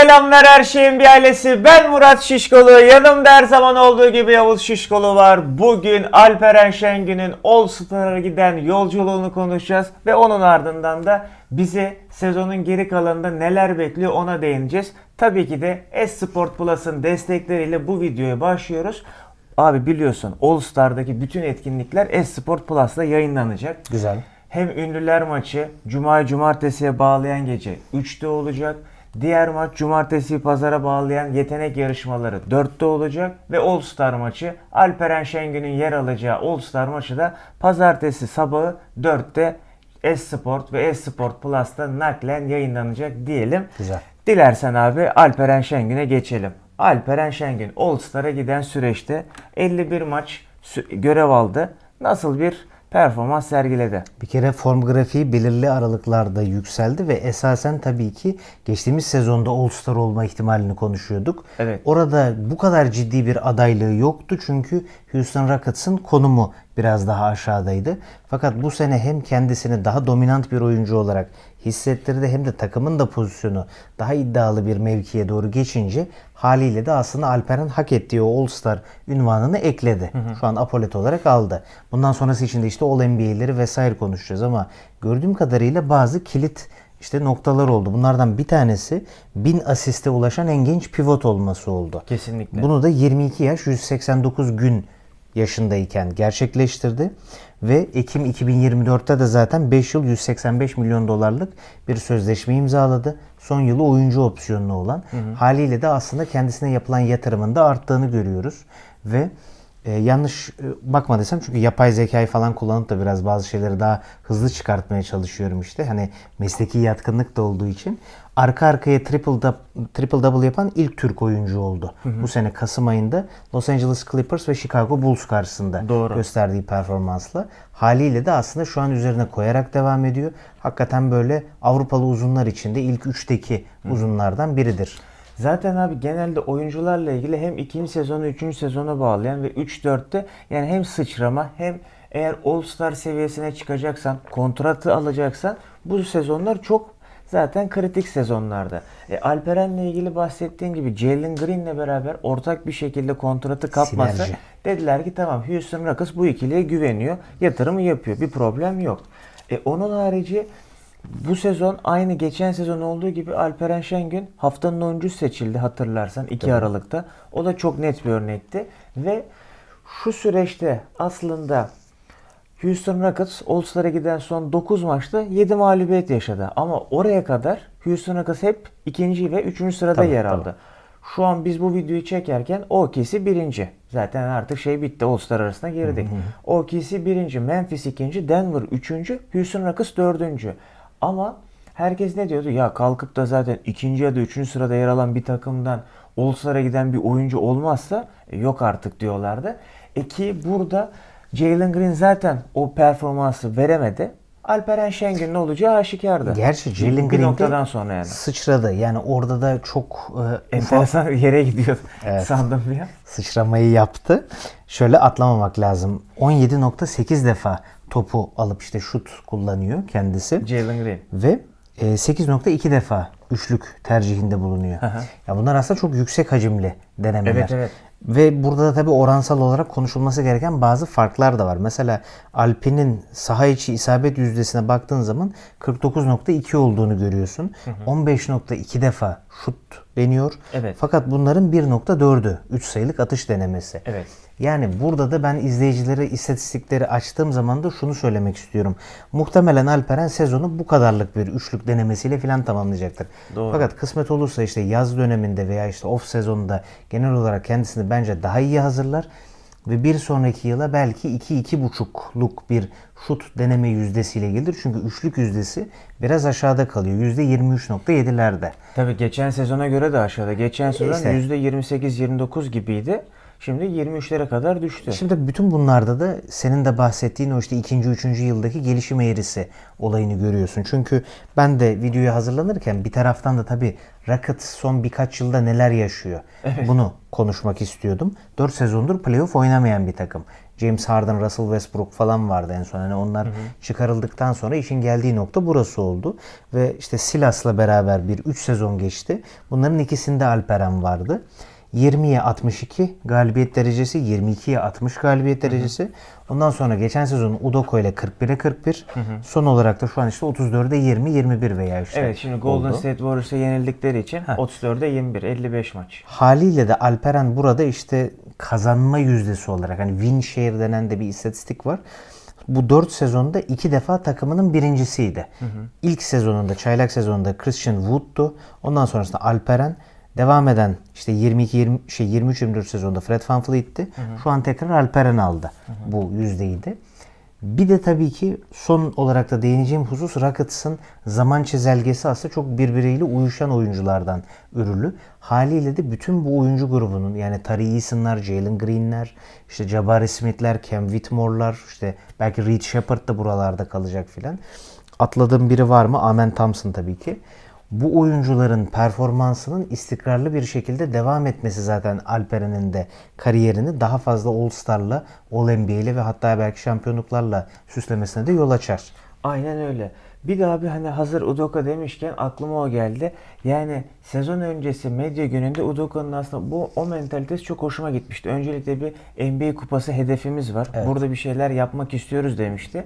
Selamlar her şeyin bir ailesi. Ben Murat Şişkolu. Yanımda her zaman olduğu gibi Yavuz Şişkolu var. Bugün Alperen Şengün'ün All Star'a giden yolculuğunu konuşacağız. Ve onun ardından da bizi sezonun geri kalanında neler bekliyor ona değineceğiz. Tabii ki de Esport Plus'ın destekleriyle bu videoya başlıyoruz. Abi biliyorsun All Star'daki bütün etkinlikler Esport Plus'ta yayınlanacak. Güzel. Hem ünlüler maçı Cuma cumartesiye bağlayan gece 3'te olacak. Diğer maç cumartesi pazara bağlayan yetenek yarışmaları 4'te olacak ve All Star maçı Alperen Şengün'ün yer alacağı All Star maçı da pazartesi sabahı 4'te Esport ve Esport Plus'ta naklen yayınlanacak diyelim. Güzel. Dilersen abi Alperen Şengün'e geçelim. Alperen Şengün All Star'a giden süreçte 51 maç görev aldı. Nasıl bir performans sergiledi? Bir kere form grafiği belirli aralıklarda yükseldi ve esasen tabii ki geçtiğimiz sezonda All-Star olma ihtimalini konuşuyorduk. Evet. Orada bu kadar ciddi bir adaylığı yoktu çünkü Houston Rockets'ın konumu biraz daha aşağıdaydı. Fakat bu sene hem kendisini daha dominant bir oyuncu olarak hissettirdi hem de takımın da pozisyonu daha iddialı bir mevkiye doğru geçince haliyle de aslında Alperen hak ettiği o All-Star ünvanını ekledi. Şu an apolet olarak aldı. Bundan sonrası için de işte All NBA'leri vesaire konuşacağız ama gördüğüm kadarıyla bazı kilit işte noktalar oldu. Bunlardan bir tanesi 1000 asiste ulaşan en genç pivot olması oldu. Kesinlikle. Bunu da 22 yaş 189 gün yaşındayken gerçekleştirdi. Ve Ekim 2024'te de zaten 5 yıl 185 milyon dolarlık bir sözleşme imzaladı. Son yılı oyuncu opsiyonlu olan. Haliyle de aslında kendisine yapılan yatırımın da arttığını görüyoruz. Ve e, yanlış e, bakmadıysam çünkü yapay zekayı falan kullanıp da biraz bazı şeyleri daha hızlı çıkartmaya çalışıyorum işte. Hani mesleki yatkınlık da olduğu için. Arka arkaya triple, triple double yapan ilk Türk oyuncu oldu. Bu sene Kasım ayında Los Angeles Clippers ve Chicago Bulls karşısında Doğru. gösterdiği performansla. Haliyle de aslında şu an üzerine koyarak devam ediyor. Hakikaten böyle Avrupalı uzunlar içinde ilk üçteki uzunlardan biridir. Zaten abi genelde oyuncularla ilgili hem ikinci sezonu üçüncü sezona bağlayan ve 3-4'te yani hem sıçrama hem eğer All Star seviyesine çıkacaksan, kontratı alacaksan bu sezonlar çok zaten kritik sezonlarda. E, Alperen'le ilgili bahsettiğim gibi Jalen Green'le beraber ortak bir şekilde kontratı kapması Sinerji. dediler ki tamam Houston Rockets bu ikiliye güveniyor, yatırımı yapıyor. Bir problem yok. E, onun harici bu sezon aynı geçen sezon olduğu gibi Alperen Şengün haftanın oyuncusu seçildi hatırlarsan 2 Aralık'ta. O da çok net bir örnekti ve şu süreçte aslında Houston Rockets All-Star'a giden son 9 maçta 7 mağlubiyet yaşadı. Ama oraya kadar Houston Rockets hep ikinci ve üçüncü sırada Tabii, yer tabii. aldı. Şu an biz bu videoyu çekerken OKC birinci. Zaten artık şey bitti. All-Star arasına girdik. OKC birinci, Memphis ikinci, Denver üçüncü, Houston Rockets dördüncü. Ama herkes ne diyordu? Ya kalkıp da zaten ikinci ya da üçüncü sırada yer alan bir takımdan All-Star'a giden bir oyuncu olmazsa e, yok artık diyorlardı. E ki burada Jalen Green zaten o performansı veremedi. Alperen Şengün'ün olacağı aşikardı. Gerçi Jalen Green noktadan sonra yani. sıçradı. Yani orada da çok e, ufak Enteresan bir yere gidiyor Evet. sandım bir an. sıçramayı yaptı. Şöyle atlamamak lazım. 17.8 defa topu alıp işte şut kullanıyor kendisi. Jalen Green. Ve e, 8.2 defa üçlük tercihinde bulunuyor. ya bunlar aslında çok yüksek hacimli denemeler. Evet, evet. Ve burada da tabii oransal olarak konuşulması gereken bazı farklar da var. Mesela Alpin'in saha içi isabet yüzdesine baktığın zaman 49.2 olduğunu görüyorsun. 15.2 defa şut deniyor. Evet. Fakat bunların 1.4'ü 3 sayılık atış denemesi. Evet. Yani burada da ben izleyicilere istatistikleri açtığım zaman da şunu söylemek istiyorum. Muhtemelen Alperen sezonu bu kadarlık bir üçlük denemesiyle falan tamamlayacaktır. Doğru. Fakat kısmet olursa işte yaz döneminde veya işte off sezonunda genel olarak kendisini bence daha iyi hazırlar. Ve bir sonraki yıla belki 2-2,5'luk bir şut deneme yüzdesiyle gelir. Çünkü üçlük yüzdesi biraz aşağıda kalıyor. %23.7'lerde. Tabii geçen sezona göre de aşağıda. Geçen sezon İşte. %28-29 gibiydi. Şimdi 23'lere kadar düştü. Şimdi bütün bunlarda da senin de bahsettiğin o işte ikinci, üçüncü yıldaki gelişim eğrisi olayını görüyorsun. Çünkü ben de videoyu hazırlanırken bir taraftan da tabii Rockets son birkaç yılda neler yaşıyor. Bunu konuşmak istiyordum. 4 sezondur playoff oynamayan bir takım. James Harden, Russell Westbrook falan vardı en son. Hani onlar çıkarıldıktan sonra işin geldiği nokta burası oldu. Ve işte Silas'la beraber bir 3 sezon geçti. Bunların ikisinde Alperen vardı. 20'ye 62 galibiyet derecesi, 22'ye 60 galibiyet derecesi. Ondan sonra geçen sezon Udoko ile 41'e 41. Son olarak da şu an işte 34'e 20, 21 veya işte Evet şimdi Golden oldu. State Warriors'a yenildikleri için 34'e 21, 55 maç. Haliyle de Alperen burada işte kazanma yüzdesi olarak hani win share denen de bir istatistik var. Bu 4 sezonda iki defa takımının birincisiydi. İlk sezonunda, çaylak sezonunda Christian Wood'du. Ondan sonrasında Alperen. Devam eden işte 22 20 şey 23 24 sezonda Fred VanVleet'ti. Şu an tekrar Alperen aldı bu yüzdeyi de. Bir de tabii ki son olarak da değineceğim husus Rockets'ın zaman çizelgesi aslında çok birbiriyle uyuşan oyunculardan ürülü. Haliyle de bütün bu oyuncu grubunun yani Tari Eason'lar, Jalen Green'ler, işte Jabari Smith'ler, Cam Whitmore'lar, işte belki Reed Shepard da buralarda kalacak filan. Atladığım biri var mı? Amen Thompson tabii ki. Bu oyuncuların performansının istikrarlı bir şekilde devam etmesi zaten Alperen'in de kariyerini daha fazla All-Star'la, All-NBA'li ve hatta belki şampiyonluklarla süslemesine de yol açar. Aynen öyle. Bir de abi hani hazır Udoka demişken aklıma o geldi. Yani sezon öncesi medya gününde Udoka'nın aslında bu o mentalitesi çok hoşuma gitmişti. Öncelikle bir NBA kupası hedefimiz var. Burada bir şeyler yapmak istiyoruz demişti.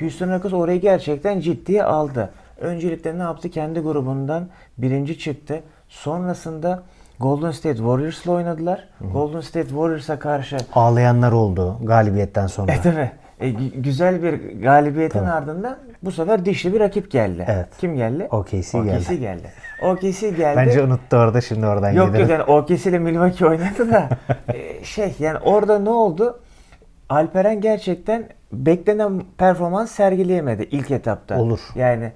Houston Rockets orayı gerçekten ciddiye aldı. Öncelikle ne yaptı? Kendi grubundan birinci çıktı. Sonrasında Golden State Warriors'la oynadılar. Golden State Warriors'a karşı Ağlayanlar oldu galibiyetten sonra. e tabi. E, gü- güzel bir galibiyetin ardından bu sefer dişli bir rakip geldi. Evet. Kim geldi? OKC geldi. OKC geldi. OKC geldi. Bence unuttu orada şimdi oradan Yok gidelim. yok yani OKC ile Milwaukee oynadı da e, şey yani orada ne oldu? Alperen gerçekten beklenen performans sergileyemedi ilk etapta. Olur. Yani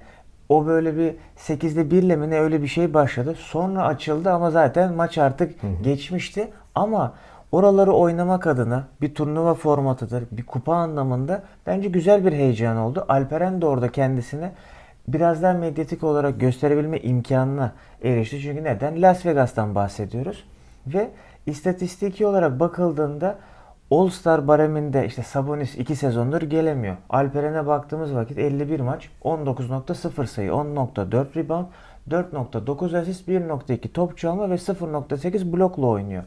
o böyle bir 8'de 1 mi ne öyle bir şey başladı. Sonra açıldı ama zaten maç artık geçmişti. Ama oraları oynamak adına bir turnuva formatıdır, bir kupa anlamında bence güzel bir heyecan oldu. Alperen de orada kendisini biraz daha medyatik olarak gösterebilme imkanına erişti. Çünkü neden? Las Vegas'tan bahsediyoruz. Ve istatistiki olarak bakıldığında All Star bareminde işte Sabonis 2 sezondur gelemiyor. Alperen'e baktığımız vakit 51 maç, 19.0 sayı, 10.4 rebound, 4.9 asist, 1.2 top çalma ve 0.8 blokla oynuyor.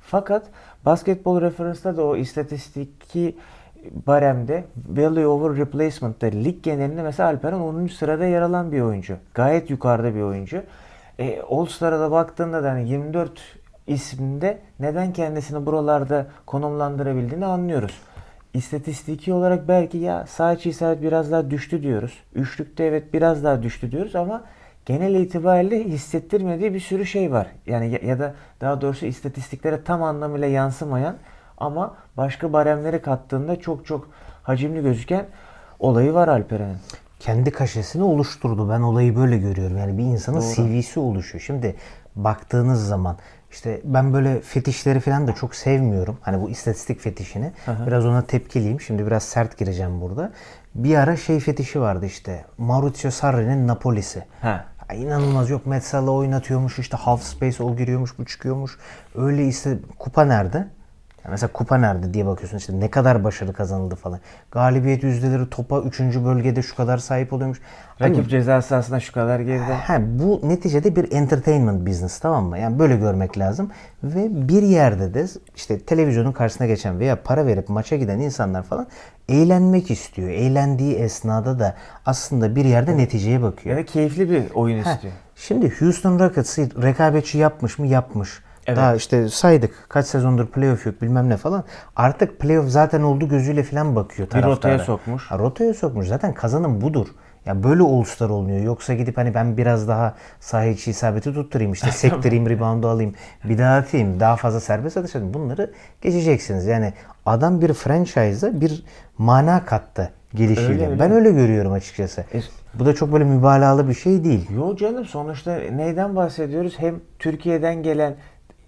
Fakat basketbol referansta da o istatistiki baremde value over replacement'ta lig genelinde mesela Alperen 10. sırada yer alan bir oyuncu. Gayet yukarıda bir oyuncu. E, All Star'a da baktığında da hani 24 isminde neden kendisini buralarda konumlandırabildiğini anlıyoruz. İstatistiki olarak belki ya sağ içi isabet biraz daha düştü diyoruz. Üçlükte evet biraz daha düştü diyoruz ama genel itibariyle hissettirmediği bir sürü şey var. Yani ya, ya da daha doğrusu istatistiklere tam anlamıyla yansımayan ama başka baremleri kattığında çok çok hacimli gözüken olayı var Alperen'in. kendi kaşesini oluşturdu. Ben olayı böyle görüyorum. Yani bir insanın Doğru. CV'si oluşuyor. Şimdi baktığınız zaman işte ben böyle fetişleri falan da çok sevmiyorum. Hani bu istatistik fetişini. Biraz ona tepkiliyim. Şimdi biraz sert gireceğim burada. Bir ara şey fetişi vardı işte. Maurizio Sarri'nin Napoli'si. Ha. Ya İnanılmaz yok Metsal'la oynatıyormuş işte half space o giriyormuş bu çıkıyormuş. Öyle iste kupa nerede? Ya mesela kupa nerede diye bakıyorsun işte ne kadar başarı kazanıldı falan. Galibiyet yüzdeleri topa 3. bölgede şu kadar sahip oluyormuş. Hani Rakip ceza sahasına şu kadar geride. Ha, bu neticede bir entertainment business tamam mı? Yani böyle görmek lazım. Ve bir yerde de işte televizyonun karşısına geçen veya para verip maça giden insanlar falan eğlenmek istiyor. Eğlendiği esnada da aslında bir yerde neticeye bakıyor. Ya da keyifli bir oyun Heh, istiyor. Şimdi Houston Rockets'ı rekabetçi yapmış mı? Yapmış. Evet. Daha işte saydık kaç sezondur playoff yok bilmem ne falan. Artık playoff zaten olduğu gözüyle falan bakıyor Bir taraftara. rotaya sokmuş. Ha, rotaya sokmuş. Zaten kazanım budur. Ya böyle All-Star oluyor. Yoksa gidip hani ben biraz daha saha içi isabeti tutturayım işte sektireyim, reboundu alayım, bir daha atayım, daha fazla serbest atış atayım. Bunları geçeceksiniz. Yani adam bir franchise'a bir mana kattı gelişiyle. Öyle, öyle. Ben öyle görüyorum açıkçası. E- Bu da çok böyle mübalağalı bir şey değil. Yo canım sonuçta neyden bahsediyoruz? Hem Türkiye'den gelen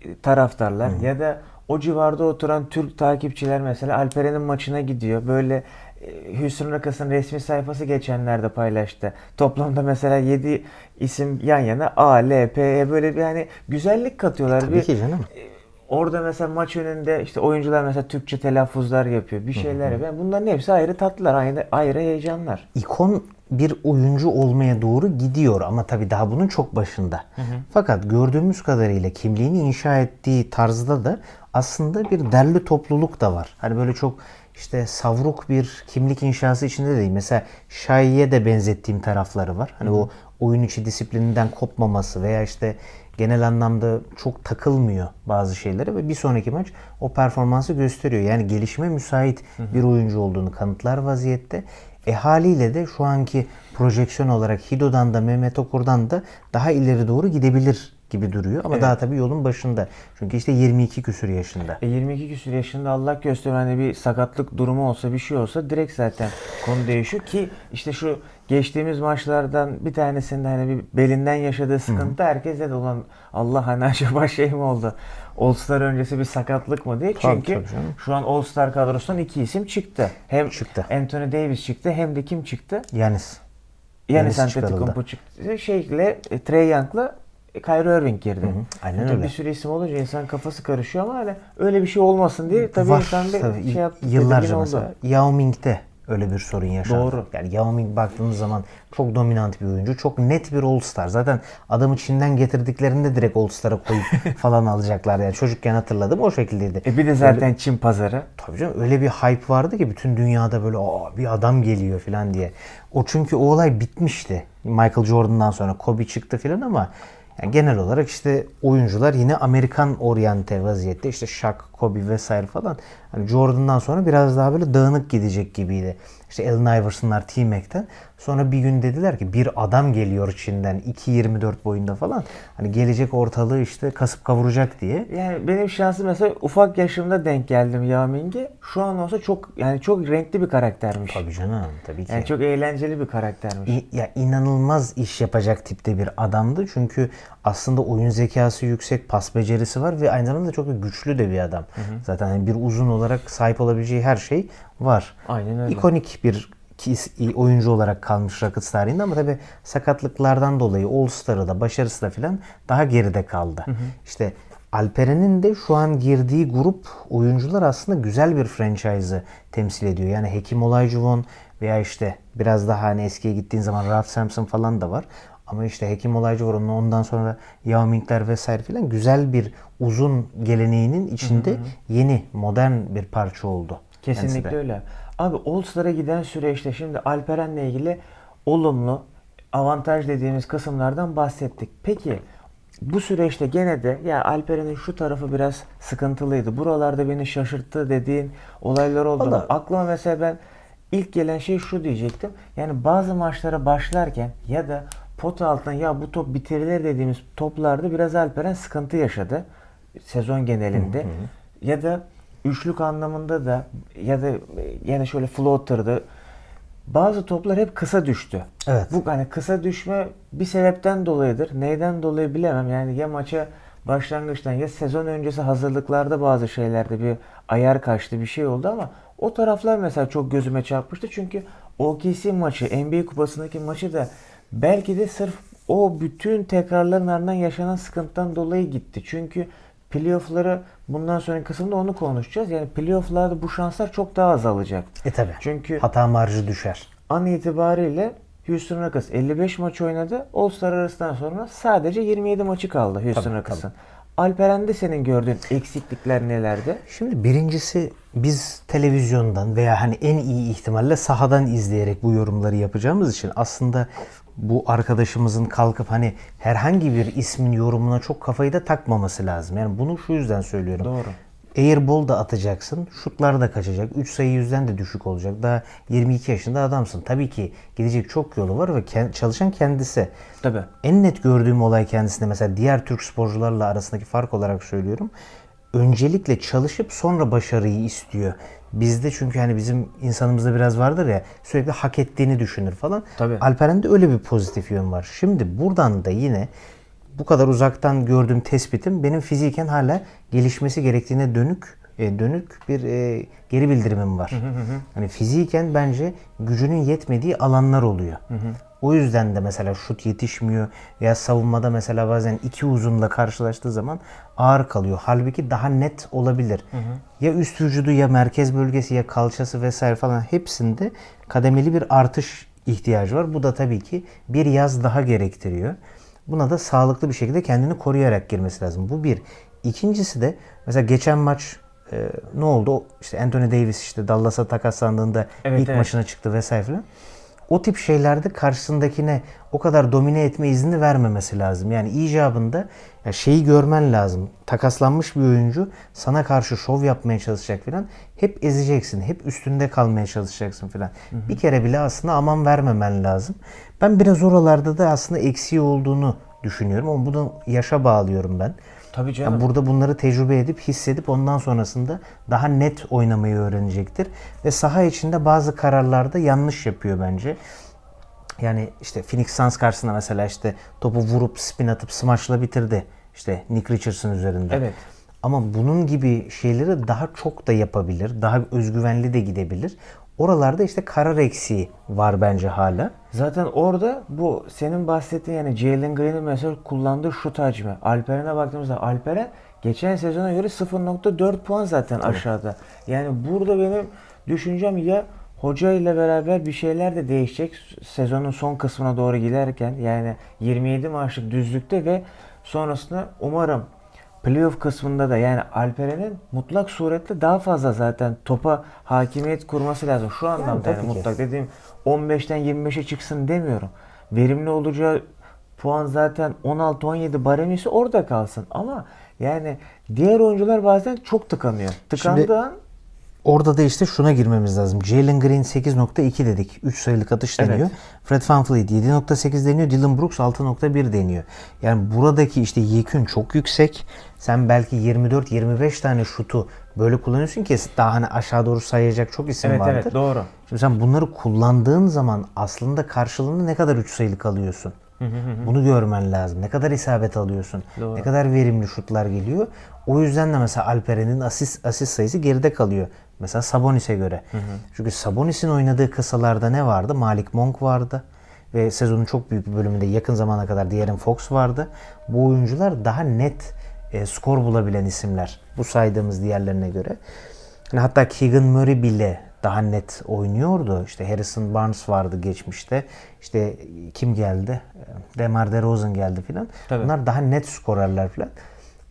e, taraftarlar ya da o civarda oturan Türk takipçiler mesela Alperen'in maçına gidiyor. Böyle e, Houston Rockets'ın resmi sayfası geçenlerde paylaştı. Toplamda mesela 7 isim yan yana A, L, P, E böyle bir hani güzellik katıyorlar. Tabii bir, ki canım. e, Orada mesela maç önünde işte oyuncular mesela Türkçe telaffuzlar yapıyor. Bir şeyler yapıyor. Bunların hepsi ayrı tatlılar, ayrı, ayrı heyecanlar. ikon bir oyuncu olmaya doğru gidiyor ama tabii daha bunun çok başında. Fakat gördüğümüz kadarıyla kimliğini inşa ettiği tarzda da aslında bir derli topluluk da var. Hani böyle çok işte savruk bir kimlik inşası içinde değil. Mesela Şai'ye de benzettiğim tarafları var. Hani o oyun içi disiplininden kopmaması veya işte genel anlamda çok takılmıyor bazı şeylere ve bir sonraki maç o performansı gösteriyor. Yani gelişime müsait bir oyuncu olduğunu kanıtlar vaziyette. E haliyle de şu anki projeksiyon olarak Hido'dan da Mehmet Okur'dan da daha ileri doğru gidebilir gibi duruyor. Ama daha tabii yolun başında. Çünkü işte 22 küsür yaşında. E 22 küsur yaşında Allah gösteriyor hani bir sakatlık durumu olsa bir şey olsa direkt zaten konu değişiyor ki işte şu geçtiğimiz maçlardan bir tanesinde hani bir belinden yaşadığı sıkıntı herkes de olan Allah hani acaba şey mi oldu? All Star öncesi bir sakatlık mı diye. Tabii, Çünkü tabii canım. şu an All Star kadrosundan iki isim çıktı. Hem Çıktı. Anthony Davis çıktı hem de kim çıktı? Yanis. Yani Yanis Antetokounmpo çıktı. Şeyle Trey Young'la e, Kyrie Irving girdi. aynen Tabii öyle. Bir sürü isim olunca insan kafası karışıyor ama hani öyle bir şey olmasın diye tabii Var insan bir tabii. şey yaptı. Yıllarca mesela oldu. Yao Ming'de öyle bir sorun yaşandı. Doğru. Yani Yao Ming baktığınız zaman çok dominant bir oyuncu. Çok net bir All-Star. Zaten adamı Çin'den getirdiklerinde direkt All-Star'a koyup falan alacaklar. Yani çocukken hatırladım o şekildeydi. E bir de zaten Çin pazarı. Tabii canım öyle bir hype vardı ki bütün dünyada böyle Aa, bir adam geliyor falan diye. O çünkü o olay bitmişti. Michael Jordan'dan sonra Kobe çıktı falan ama yani genel olarak işte oyuncular yine Amerikan oryante vaziyette işte Shaq, Kobe vesaire falan. Hani Jordan'dan sonra biraz daha böyle dağınık gidecek gibiydi. İşte Allen Iverson'lar T-Mac'ten. Sonra bir gün dediler ki bir adam geliyor Çin'den 2.24 boyunda falan. Hani gelecek ortalığı işte kasıp kavuracak diye. Yani benim şansım mesela ufak yaşımda denk geldim Yao Ming'e. Şu an olsa çok yani çok renkli bir karaktermiş. Tabii canım tabii ki. Yani çok eğlenceli bir karaktermiş. İ- ya inanılmaz iş yapacak tipte bir adamdı. Çünkü aslında oyun zekası yüksek, pas becerisi var ve aynı zamanda çok güçlü de bir adam. Zaten hani bir uzun olarak sahip olabileceği her şey var. Aynen öyle. İkonik bir oyuncu olarak kalmış Rockets tarihinde ama tabii sakatlıklardan dolayı All-Star'ı da başarısı da filan daha geride kaldı. İşte Alperen'in de şu an girdiği grup oyuncular aslında güzel bir franchise'ı temsil ediyor. Yani Hakim Olajuwon veya işte biraz daha hani eskiye gittiğin zaman Ralph Sampson falan da var. Ama işte Hakim Olajuwon'un ondan sonra Yao Ming'ler vesaire filan güzel bir uzun geleneğinin içinde yeni modern bir parça oldu. kendisi de. Kesinlikle öyle. Abi All Star'a giden süreçte şimdi Alperen'le ilgili olumlu avantaj dediğimiz kısımlardan bahsettik. Peki bu süreçte gene de ya Alperen'in şu tarafı biraz sıkıntılıydı. Buralarda beni şaşırttı dediğin olaylar oldu? Vallahi- Aklıma mesela ben ilk gelen şey şu diyecektim. Yani bazı maçlara başlarken ya da pot altına ya bu top bitirilir dediğimiz toplarda biraz Alperen sıkıntı yaşadı. Sezon genelinde. Ya da üçlük anlamında da ya da yani şöyle floater'dı. Bazı toplar hep kısa düştü. Evet. Bu hani kısa düşme bir sebepten dolayıdır. Neyden dolayı bilemem. Yani ya maça başlangıçtan ya sezon öncesi hazırlıklarda bazı şeylerde bir ayar kaçtı bir şey oldu ama o taraflar mesela çok gözüme çarpmıştı. Çünkü OKC maçı, NBA kupasındaki maçı da belki de sırf o bütün tekrarların ardından yaşanan sıkıntıdan dolayı gitti. Çünkü playoff'ları bundan sonraki kısımda onu konuşacağız. Yani playoff'larda bu şanslar çok daha azalacak. E tabi. Çünkü Hata marjı düşer. an itibariyle Houston Rockets 55 maç oynadı. All-Star arasından sonra sadece 27 maçı kaldı Houston Rockets'ın. Alperen'de senin gördüğün eksiklikler nelerdi? Şimdi birincisi biz televizyondan veya hani en iyi ihtimalle sahadan izleyerek bu yorumları yapacağımız için aslında bu arkadaşımızın kalkıp hani herhangi bir ismin yorumuna çok kafayı da takmaması lazım. Yani bunu şu yüzden söylüyorum. Doğru. Airball da atacaksın. Şutlar da kaçacak. 3 sayı yüzden de düşük olacak. Daha 22 yaşında adamsın. Tabii ki gidecek çok yolu var ve ken- çalışan kendisi. Tabii. En net gördüğüm olay kendisinde mesela diğer Türk sporcularla arasındaki fark olarak söylüyorum. Öncelikle çalışıp sonra başarıyı istiyor. Bizde çünkü hani bizim insanımızda biraz vardır ya sürekli hak ettiğini düşünür falan. Tabii. Alperen'de öyle bir pozitif yön var. Şimdi buradan da yine bu kadar uzaktan gördüğüm tespitim benim fiziken hala gelişmesi gerektiğine dönük e, dönük bir e, geri bildirimim var. Hani fiziken bence gücünün yetmediği alanlar oluyor. O yüzden de mesela şut yetişmiyor veya savunmada mesela bazen iki uzunla karşılaştığı zaman ağır kalıyor. Halbuki daha net olabilir. Ya üst vücudu ya merkez bölgesi ya kalçası vesaire falan hepsinde kademeli bir artış ihtiyacı var. Bu da tabii ki bir yaz daha gerektiriyor. Buna da sağlıklı bir şekilde kendini koruyarak girmesi lazım. Bu bir. İkincisi de mesela geçen maç e, ne oldu? O İşte Anthony Davis işte Dallas'a takaslandığında Evet, ilk evet. maçına çıktı vesaire filan. O tip şeylerde karşısındakine o kadar domine etme izni vermemesi lazım. Yani icabında ya şeyi görmen lazım. Takaslanmış bir oyuncu sana karşı şov yapmaya çalışacak filan. Hep ezeceksin. Hep üstünde kalmaya çalışacaksın filan. Bir kere bile aslında aman vermemen lazım. Ben biraz oralarda da aslında eksiği olduğunu düşünüyorum ama bunu yaşa bağlıyorum ben. Tabii canım. Yani burada bunları tecrübe edip hissedip ondan sonrasında daha net oynamayı öğrenecektir. Ve saha içinde bazı kararlarda yanlış yapıyor bence. Yani işte Phoenix Suns karşısında mesela işte topu vurup spin atıp smaçla bitirdi. İşte Nick Richardson üzerinde. Evet. Ama bunun gibi şeyleri daha çok da yapabilir. Daha özgüvenli de gidebilir. Oralarda işte karar eksiği var bence hala. Zaten orada bu senin bahsettiğin yani Jalen Green'in mesela kullandığı şut hacmi. Alperen'e baktığımızda Alperen geçen sezona göre 0.4 puan zaten aşağıda. Yani burada benim düşüncem ya hoca ile beraber bir şeyler de değişecek sezonun son kısmına doğru giderken yani 27 maçlık düzlükte ve sonrasında umarım playoff kısmında da yani Alperen'in mutlak suretle daha fazla zaten topa hakimiyet kurması lazım. Şu anlamda yani, ki. mutlak dediğim 15'ten 25'e çıksın demiyorum. Verimli olacağı puan zaten 16-17 baremisi orada kalsın. Ama yani diğer oyuncular bazen çok tıkanıyor. Tıkandığı an Orada da işte şuna girmemiz lazım. Jalen Green 8.2 dedik. 3 sayılık atış Evet. deniyor. Fred VanVleet 7.8 deniyor. Dylan Brooks 6.1 deniyor. Yani buradaki işte yekün çok yüksek. Sen belki 24-25 tane şutu böyle kullanıyorsun ki daha hani aşağı doğru sayacak çok isim evet vardır. evet doğru. Şimdi sen bunları kullandığın zaman aslında karşılığında ne kadar 3 sayılık alıyorsun? Bunu görmen lazım. Ne kadar isabet alıyorsun? Doğru. Ne kadar verimli şutlar geliyor? O yüzden de mesela Alperen'in asist, asist sayısı geride kalıyor. Mesela Sabonis'e göre. Çünkü Sabonis'in oynadığı kısalarda ne vardı? Malik Monk vardı. Ve sezonun çok büyük bir bölümünde yakın zamana kadar De'Aaron Fox vardı. Bu oyuncular daha net e, skor bulabilen isimler. Bu saydığımız diğerlerine göre. Yani hatta Keegan Murray bile daha net oynuyordu. İşte Harrison Barnes vardı geçmişte. İşte kim geldi? Demar DeRozan geldi filan. Bunlar daha net skorerler filan.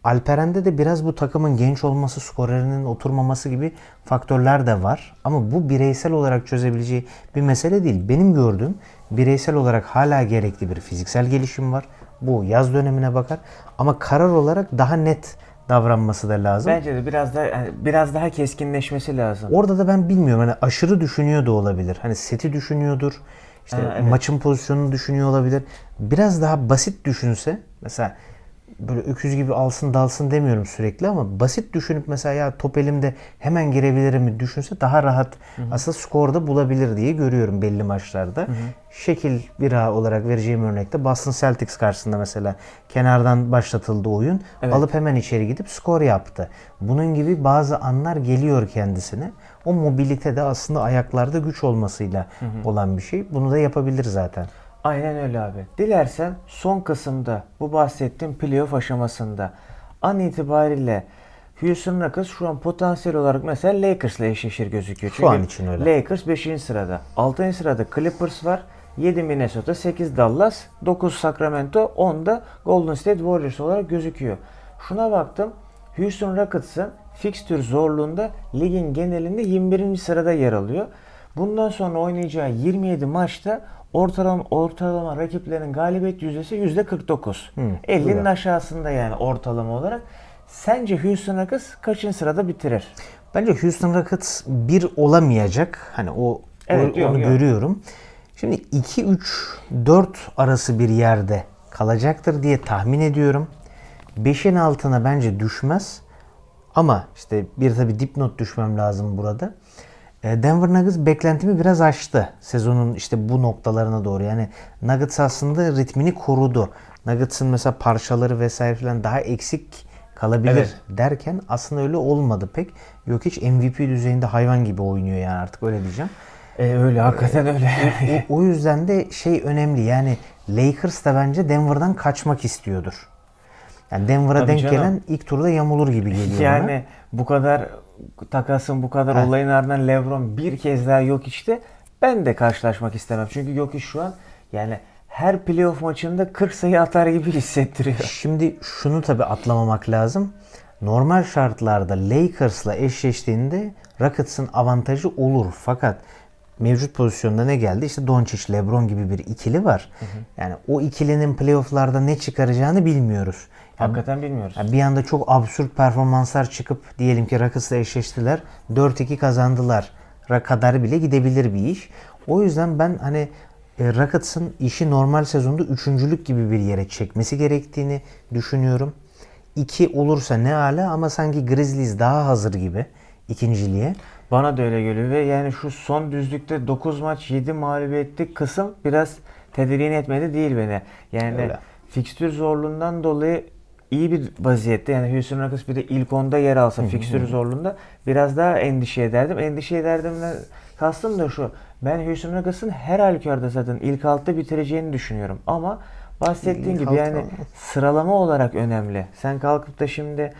Alperen'de de biraz bu takımın genç olması, skorerinin oturmaması gibi faktörler de var. Ama bu bireysel olarak çözebileceği bir mesele değil. Benim gördüğüm bireysel olarak hala gerekli bir fiziksel gelişim var. Bu yaz dönemine bakar. Ama karar olarak daha net davranması da lazım. Bence de biraz daha yani biraz daha keskinleşmesi lazım. Orada da ben bilmiyorum. Hani aşırı düşünüyor da olabilir. Hani seti düşünüyordur. İşte Ha, evet. maçın pozisyonunu düşünüyor olabilir. Biraz daha basit düşünse mesela böyle öküz gibi alsın dalsın demiyorum sürekli ama basit düşünüp mesela ya top elimde hemen girebilirim mi düşünse daha rahat aslında skorda bulabilir diye görüyorum belli maçlarda. Şekil bir olarak vereceğim örnekte Boston Celtics karşısında mesela kenardan başlatıldı oyun. Evet. Alıp hemen içeri gidip skor yaptı. Bunun gibi bazı anlar geliyor kendisine. O mobilite de aslında ayaklarda güç olmasıyla olan bir şey. Bunu da yapabilir zaten. Aynen öyle abi. Dilersen son kısımda bu bahsettiğim playoff aşamasında an itibariyle Houston Rockets şu an potansiyel olarak mesela Lakers'la eşleşir gözüküyor. Şu an için öyle. Lakers 5. sırada. 6. sırada Clippers var. 7 Minnesota, 8 Dallas, 9 Sacramento, 10 da Golden State Warriors olarak gözüküyor. Şuna baktım. Houston Rockets'ın fikstür zorluğunda ligin genelinde 21. sırada yer alıyor. Bundan sonra oynayacağı 27 maçta ortalama, ortalama rakiplerin galibiyet yüzdesi %49. 50'nin güzel. aşağısında yani ortalama olarak. Sence Houston Rockets kaçıncı sırada bitirir? Bence Houston Rockets bir olamayacak. Hani o Evet, o- yok, onu yok. görüyorum. Şimdi 2 3 4 arası bir yerde kalacaktır diye tahmin ediyorum. 5'in altına bence düşmez. Ama işte bir tabi dipnot düşmem lazım burada. E, Denver Nuggets beklentimi biraz aştı sezonun işte bu noktalarına doğru. Yani Nuggets aslında ritmini korudu. Nuggets'ın mesela parçaları vesaire falan daha eksik kalabilir Evet. derken aslında öyle olmadı pek. Yok hiç MVP düzeyinde hayvan gibi oynuyor yani artık öyle diyeceğim. E, öyle hakikaten öyle. O, o yüzden de şey önemli yani Lakers da bence Denver'dan kaçmak istiyordur. Yani Denver'a Tabii denk canım. gelen ilk turda yamulur gibi geliyor bana. yani bu kadar takasın bu kadar Heh. olayın ardından LeBron bir kez daha yok işte. Ben de karşılaşmak istemem. Çünkü yok şu an yani her playoff maçında 40 sayı atar gibi hissettiriyor. Şimdi şunu tabi atlamamak lazım. Normal şartlarda Lakers'la eşleştiğinde Rockets'ın avantajı olur. Fakat mevcut pozisyonda ne geldi? İşte Doncic, LeBron gibi bir ikili var. Yani o ikilinin playoff'larda ne çıkaracağını bilmiyoruz. Hakikaten bilmiyoruz. yani bir anda çok absürt performanslar çıkıp diyelim ki Rockets'la eşleştiler. 4-2 kazandılar. Ra- kadar bile gidebilir bir iş. O yüzden ben hani e, Rockets'ın işi normal sezonda üçüncülük gibi bir yere çekmesi gerektiğini düşünüyorum. 2 olursa ne ala ama sanki Grizzlies daha hazır gibi ikinciliğe. Bana da öyle geliyor ve yani şu son düzlükte 9 maç 7 mağlubiyetlik kısım biraz tedirgin etmedi değil beni. Yani Öyle. fikstür zorluğundan dolayı iyi bir vaziyette. Yani Houston Rockets bir de ilk onda yer alsa fikstür zorluğunda biraz daha endişe ederdim. Endişe ederdimden kastım da şu. Ben Houston Rockets'ın her halükarda zaten ilk altta bitireceğini düşünüyorum. Ama bahsettiğin gibi yani ama. sıralama olarak önemli. Sen kalkıp da şimdi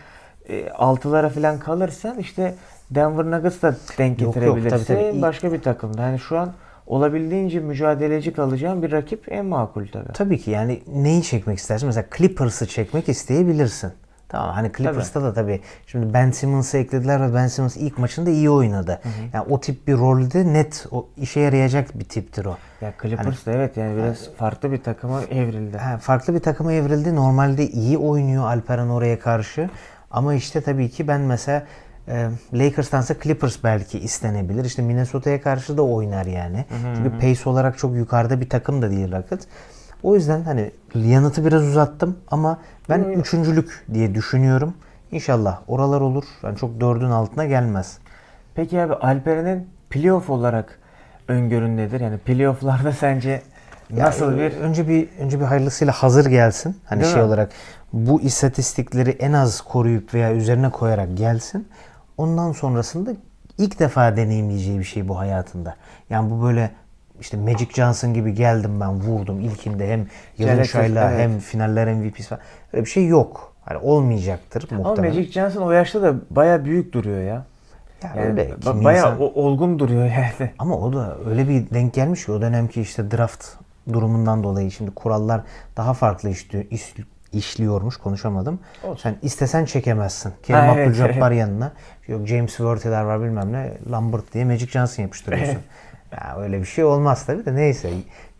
e, altılara falan kalırsan işte Denver Nuggets da denk Yok, yok, getirebilirsin. tabii, tabii. Başka bir takımda. Yani şu an olabildiğince mücadeleci kalacağın bir rakip en makul tabii. Tabii ki yani neyi çekmek istersin? Mesela Clippers'ı çekmek isteyebilirsin. Tamam hani Clippers'ta da tabii şimdi Ben Simmons'ı eklediler ve Ben Simmons ilk maçında iyi oynadı. Yani o tip bir rolde net o işe yarayacak bir tiptir o. Ya Clippers da evet yani biraz farklı bir takıma evrildi. Ha, farklı bir takıma evrildi. Normalde iyi oynuyor Alperen oraya karşı. Ama işte tabii ki ben mesela e, Lakers'tansa Clippers belki istenebilir. İşte Minnesota'ya karşı da oynar yani. Çünkü pace olarak çok yukarıda bir takım da değil Rockets. O yüzden hani yanıtı biraz uzattım ama ben üçüncülük diye düşünüyorum. İnşallah oralar olur. Yani çok dördün altına gelmez. Peki abi Alperen'in playoff olarak öngörün nedir? Yani playoff'larda sence nasıl Ya, bir önce bir önce bir hayırlısıyla hazır gelsin. Hani Değil şey mi? olarak bu istatistikleri en az koruyup veya üzerine koyarak gelsin. Ondan sonrasında ilk defa deneyimleyeceği bir şey bu hayatında. Yani bu böyle işte Magic Johnson gibi geldim ben vurdum ilkinde hem şayla evet. hem finaller MVP'si falan. Öyle bir şey yok. Hani olmayacaktır ama muhtemelen. Magic Johnson o yaşta da baya büyük duruyor ya. Ya Yani öyle, ba- bayağı insan- olgun duruyor yani. Ama o da öyle bir denk gelmiş ki o dönemki işte draft durumundan dolayı şimdi kurallar daha farklı işliyor, iş- işliyormuş konuşamadım. Olsun. Sen istesen çekemezsin. Kerim Ha, evet, Abdul-Jabbar yanına yok James Worthy'ler var bilmem ne Lambert diye Magic Johnson yapıştırıyorsun. ya öyle bir şey olmaz tabii de neyse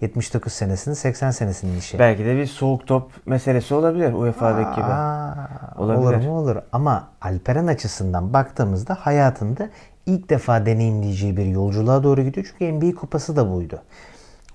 79 senesinin 80 senesinin işi. Belki de bir soğuk top meselesi olabilir UEFA'daki gibi. Olabilir. Olur mu olur. Ama Alperen açısından baktığımızda hayatında ilk defa deneyimleyeceği bir yolculuğa doğru gidiyor. Çünkü NBA kupası da buydu.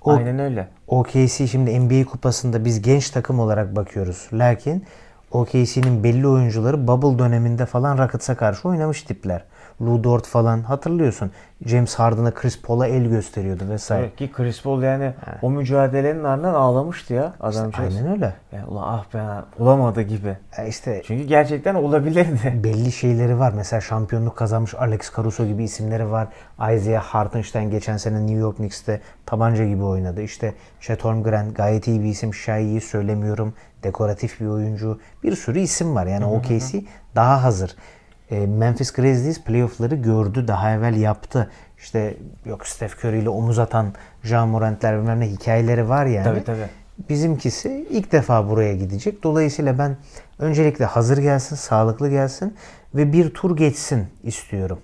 O, Aynen öyle. OKC şimdi NBA kupasında biz genç takım olarak bakıyoruz. Lakin OKC'nin belli oyuncuları bubble döneminde falan Rockets'a karşı oynamış tipler. Lou Dort falan hatırlıyorsun. James Harden'a Chris Paul'a el gösteriyordu vesaire. Evet, ki Chris Paul yani o mücadelenin ardından ağlamıştı ya adamcağız. Aynen öyle. Yani ulan ah be olamadı gibi. E İşte Çünkü gerçekten olabilirdi. belli şeyleri var. Mesela şampiyonluk kazanmış Alex Caruso gibi isimleri var. Isaiah Hartenstein geçen sene New York Knicks'te tabanca gibi oynadı. İşte Chet Holmgren gayet iyi bir isim. Shai'yi söylemiyorum. Dekoratif bir oyuncu. Bir sürü isim var. Yani OKC daha hazır. E, Memphis Grizzlies playoff'ları gördü. Daha evvel yaptı. İşte yok Steph Curry ile omuz atan Ja Morant'ler bilmem ne hikayeleri var yani. Tabii, tabii. Bizimkisi ilk defa buraya gidecek. Dolayısıyla ben öncelikle hazır gelsin, sağlıklı gelsin ve bir tur geçsin istiyorum.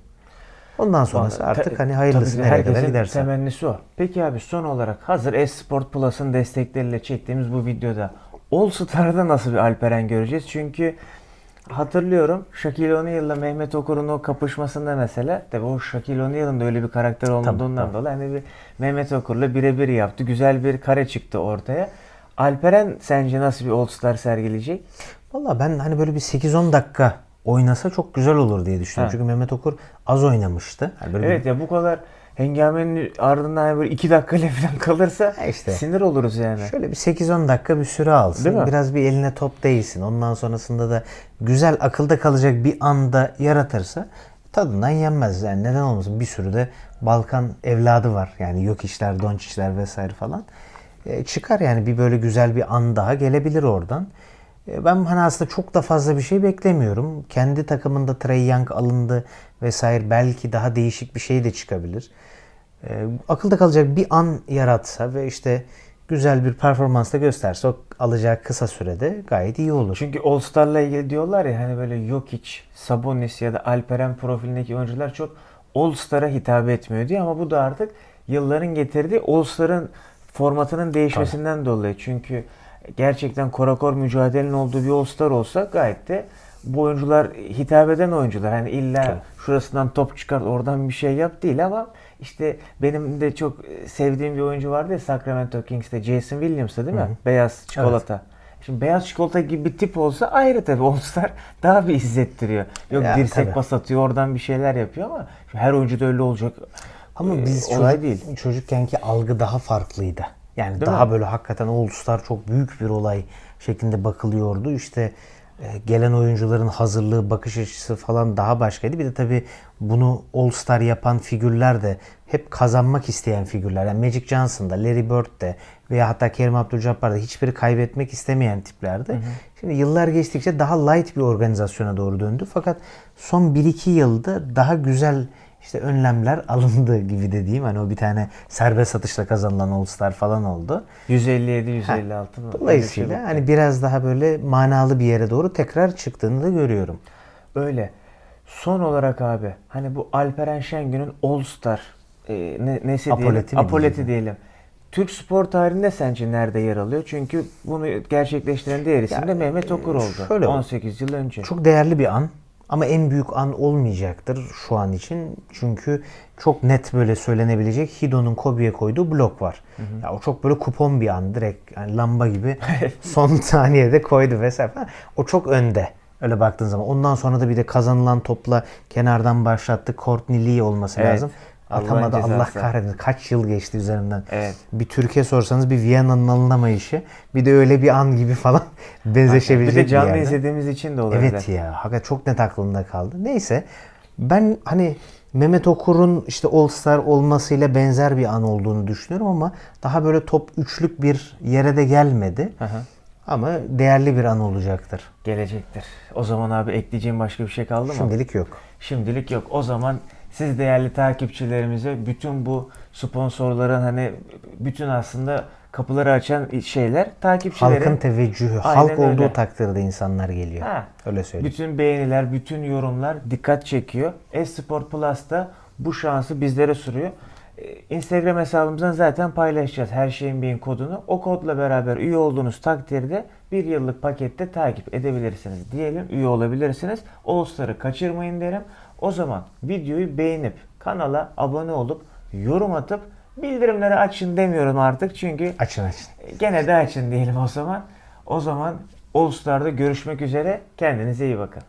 Ondan sonrası artık Ta- hani hayırlısı nereye kadar giderse. temennisi o. Peki abi son olarak hazır Esport Plus'ın destekleriyle çektiğimiz bu videoda All Star'da nasıl bir Alperen göreceğiz? Çünkü hatırlıyorum Shaquille O'Neal'la Mehmet Okur'un o kapışmasında mesela tabii o Shaquille O'Neal'ın da öyle bir karakter olduğundan tabii. dolayı hani bir Mehmet Okur'la birebir yaptı. Güzel bir kare çıktı ortaya. Alperen sence nasıl bir All Star sergileyecek? Valla ben hani böyle bir 8-10 dakika oynasa çok güzel olur diye düşünüyorum. Ha. Çünkü Mehmet Okur az oynamıştı. Hani böyle Evet ya bu kadar hengamenin ardından hani böyle iki dakikayla falan kalırsa Ha işte. sinir oluruz yani. şöyle bir 8-10 dakika bir süre alsın. Değil mi? Biraz bir eline top değsin. Ondan sonrasında da güzel akılda kalacak bir anda yaratırsa tadından yenmez. Yani neden olmasın? Bir sürü de Balkan evladı var. Yani yok işler, Doncic'ler vesaire falan. E, çıkar yani bir böyle güzel bir an daha gelebilir oradan. E, ben hani aslında çok da fazla bir şey beklemiyorum. Kendi takımında Trey Young alındı vesaire. Belki daha değişik bir şey de çıkabilir. E, akılda kalacak bir an yaratsa ve işte güzel bir performans da gösterse o alacağı kısa sürede gayet iyi olur. Çünkü All Star'la ilgili diyorlar ya hani böyle Jokic, Sabonis ya da Alperen profilindeki oyuncular çok All Star'a hitap etmiyor diye ama bu da artık yılların getirdiği All Star'ın formatının değişmesinden dolayı. Çünkü gerçekten korakor mücadelenin olduğu bir All Star olsa gayet de bu oyuncular hitap eden oyuncular. Hani illa Tabii. şurasından top çıkart oradan bir şey yap değil ama işte benim de çok sevdiğim bir oyuncu vardı ya Sacramento Kings'te Jason Williams'tı değil mi? Beyaz çikolata. Şimdi beyaz çikolata gibi bir tip olsa ayrı tabii All Star daha bir izlettiriyor. Yok Ya, dirsek tabii. pas atıyor oradan bir şeyler yapıyor ama her oyuncu da öyle olacak. Ama Ee, biz olay çocuk, değil. çocukkenki algı daha farklıydı. Yani Değil daha mi? böyle hakikaten All Star çok büyük bir olay şeklinde bakılıyordu. İşte e, gelen oyuncuların hazırlığı, bakış açısı falan daha başkaydı. Bir de tabii bunu All Star yapan figürler de hep kazanmak isteyen figürler. Yani Magic Johnson'da, Larry Bird'de veya hatta Kerim Abdul-Jabbar'da hiçbiri kaybetmek istemeyen tiplerdi. Şimdi yıllar geçtikçe daha light bir organizasyona doğru döndü. Fakat son 1-2 yılda daha güzel işte önlemler alındı gibi de diyeyim. Hani o bir tane serbest satışla kazanılan All Star falan oldu. 157 156 mı? Şey Dolayısıyla bu. hani biraz daha böyle manalı bir yere doğru tekrar çıktığını da görüyorum. Öyle. Son olarak abi hani bu Alperen Şengün'ün All Star e, ne, nesi Apoleti diyelim? Apoleti diyelim? diyelim. Türk spor tarihinde sence nerede yer alıyor? Çünkü bunu gerçekleştiren diğer isim de Mehmet Okur oldu. şöyle- 18 yıl önce. Çok değerli bir an ama en büyük an olmayacaktır şu an için. Çünkü çok net böyle söylenebilecek Hido'nun Kobe'ye koyduğu blok var. Ya o çok böyle kupon bir an direkt yani lamba gibi son saniyede koydu vesaire. O çok önde. Öyle baktığın zaman. Ondan sonra da bir de kazanılan topla kenardan başlattı. Courtney Lee olması Evet. lazım. Atamadı Allah cezası. kahretsin. Kaç yıl geçti üzerinden. Evet. Bir Türkiye sorsanız bir Viyana'nın alınamayışı. Bir de öyle bir an gibi falan benzeşebilecek bir de bir canlı yerde. izlediğimiz için de olabilir. Evet ya. Hakikaten çok net aklımda kaldı. Neyse. Ben hani Mehmet Okur'un işte All Star olmasıyla benzer bir an olduğunu düşünüyorum ama daha böyle top üçlük bir yere de gelmedi. Hı hı. Ama değerli bir an olacaktır. Gelecektir. O zaman abi ekleyeceğim başka bir şey kaldı mı? Şimdilik yok. Şimdilik yok. O zaman siz değerli takipçilerimize bütün bu sponsorların hani bütün aslında kapıları açan şeyler takipçileri. Halkın teveccühü, Aynen halk olduğu öyle. takdirde insanlar geliyor. Ha. Öyle söyleyeyim. Bütün beğeniler, bütün yorumlar dikkat çekiyor. Esport Plus da bu şansı bizlere sunuyor. Ee, Instagram hesabımızdan zaten paylaşacağız her şeyin beyin kodunu. O kodla beraber üye olduğunuz takdirde bir yıllık pakette takip edebilirsiniz diyelim. Üye olabilirsiniz. All Star'ı kaçırmayın derim. O zaman videoyu beğenip kanala abone olup yorum atıp bildirimleri açın demiyorum artık çünkü Açın açın. gene de açın diyelim o zaman. O zaman All Star'da görüşmek üzere. Kendinize iyi bakın.